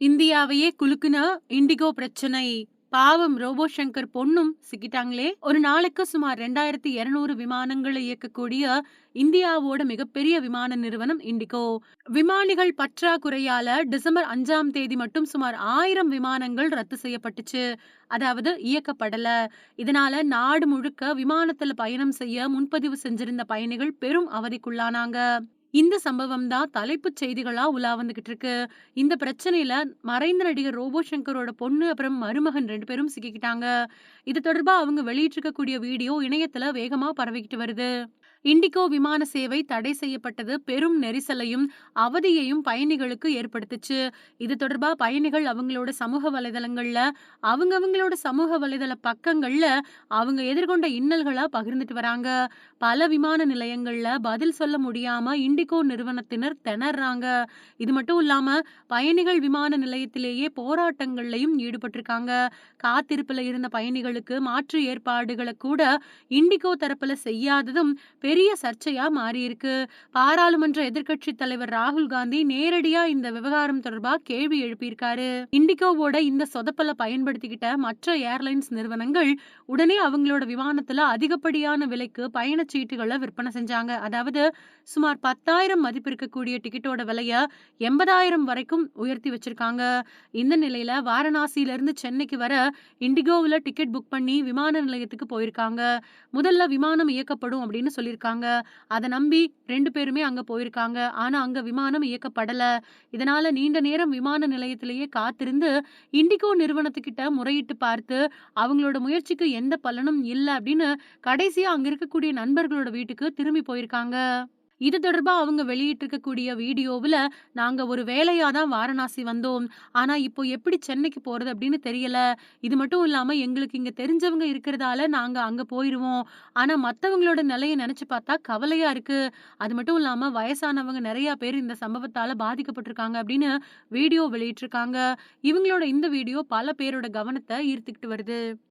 இந்தியாவையே குலுக்குன indigo பிரச்சனை. பாவம் robot Shankar பொண்ணும் சிக்கிட்டாங்களே. ஒரு நாளைக்கு சுமார் ரெண்டாயிரத்தி இருநூறு விமானங்களை இயக்கக்கூடிய இந்தியாவோட மிகப்பெரிய விமான நிறுவனம் இண்டிகோ. விமானிகள் பற்றாக்குறையால டிசம்பர் அஞ்சாம் தேதி மட்டும் சுமார் ஆயிரம் விமானங்கள் ரத்து செய்யப்பட்டுச்சு. அதாவது இயக்கப்படல. இதனால நாடு முழுக்க விமானத்துல பயணம் செய்ய முன்பதிவு செஞ்சிருந்த பயணிகள் பெரும் அவதிக்குள்ளானாங்க. இந்த சம்பவம் தான் தலைப்புச் செய்திகளா உலா வந்துகிட்டு இருக்கு. இந்த பிரச்சனையில மறைந்த நடிகர் ரோபோ சங்கரோட பொண்ணு அப்புறம் மருமகன் ரெண்டு பேரும் சிக்கிக்கிட்டாங்க. இது தொடர்பா அவங்க வெளியிட்டிருக்கக்கூடிய வீடியோ இணையத்துல வேகமா பரவிக்கிட்டு வருது. இண்டிகோ விமான சேவை தடை செய்யப்பட்டது. பெரும் நெரிசலையும் அவதியையும் பயணிகளுக்கு ஏற்படுத்துச்சு. இது தொடர்பா பயணிகள் அவங்களோட சமூக வலைதளங்கள்ல அவங்கவங்களோட சமூக வலைதள பக்கங்கள்ல அவங்க எதிர்கொண்ட இன்னல்களா பகிர்ந்துட்டு வராங்க. பல விமான நிலையங்கள்ல பதில் சொல்ல முடியாம இண்டிகோ நிறுவனத்தினர் திணறாங்க. இது மட்டும் இல்லாம பயணிகள் விமான நிலையத்திலேயே போராட்டங்கள்லையும் ஈடுபட்டிருக்காங்க. காத்திருப்புல இருந்த பயணிகளுக்கு மாற்று ஏற்பாடுகளை கூட இண்டிகோ தரப்புல செய்யாததும் பெரிய சர்ச்சையா மாறியிருக்கு. பாராளுமன்ற எதிர்கட்சி தலைவர் ராகுல் காந்தி நேரடியா இந்த விவகாரம் தொடர்பா கேள்வி எழுப்பியிருக்காரு. இண்டிகோவோட இந்த சொதப்பலை பயன்படுத்திக்கிட்ட மற்ற ஏர்லைன்ஸ் நிறுவனங்கள் உடனே அவங்களோட விமானத்துல அதிகப்படியான விலைக்கு பயணச்சீட்டுகளை விற்பனை செஞ்சாங்க. அதாவது சுமார் பத்தாயிரம் மதிப்பு இருக்கக்கூடிய டிக்கெட்டோட விலைய எண்பதாயிரம் வரைக்கும் உயர்த்தி வச்சிருக்காங்க. இந்த நிலையில வாரணாசியில இருந்து சென்னைக்கு வர இண்டிகோவில் டிக்கெட் புக் பண்ணி விமான நிலையத்துக்கு போயிருக்காங்க. முதல்ல விமானம் இயக்கப்படும் அப்படின்னு சொல்லியிருக்காங்க. அதை நம்பி ரெண்டு பேருமே அங்க போயிருக்காங்க. ஆனா அங்க விமானம் இயக்கப்படல. இதனால நீண்ட நேரம் விமான நிலையத்திலேயே காத்திருந்து இண்டிகோ நிறுவனத்துக்கிட்ட முறையிட்டு பார்த்து அவங்களோட முயற்சிக்கு எந்த பலனும் இல்லை அப்படின்னு கடைசியா அங்க இருக்கக்கூடிய நண்பர்களோட வீட்டுக்கு திரும்பி போயிருக்காங்க. இது தொடர்பா அவங்க வெளியிட்டிருக்கக்கூடிய வீடியோவில் நாங்க ஒரு வேலையாக தான் வாரணாசி வந்தோம். ஆனா இப்போ எப்படி சென்னைக்கு போறது அப்படின்னு தெரியல. இது மட்டும் இல்லாமல் எங்களுக்கு இங்க தெரிஞ்சவங்க இருக்கிறதால நாங்கள் அங்க போயிடுவோம் ஆனா மத்தவங்களோட நிலையை நினைச்சு பார்த்தா கவலையா இருக்கு. அது மட்டும் இல்லாம வயசானவங்க நிறையா பேர் இந்த சம்பவத்தால பாதிக்கப்பட்டிருக்காங்க அப்படின்னு வீடியோ வெளியிட்டிருக்காங்க. இவங்களோட இந்த வீடியோ பல பேரோட கவனத்தை ஈர்த்துக்கிட்டு வருது.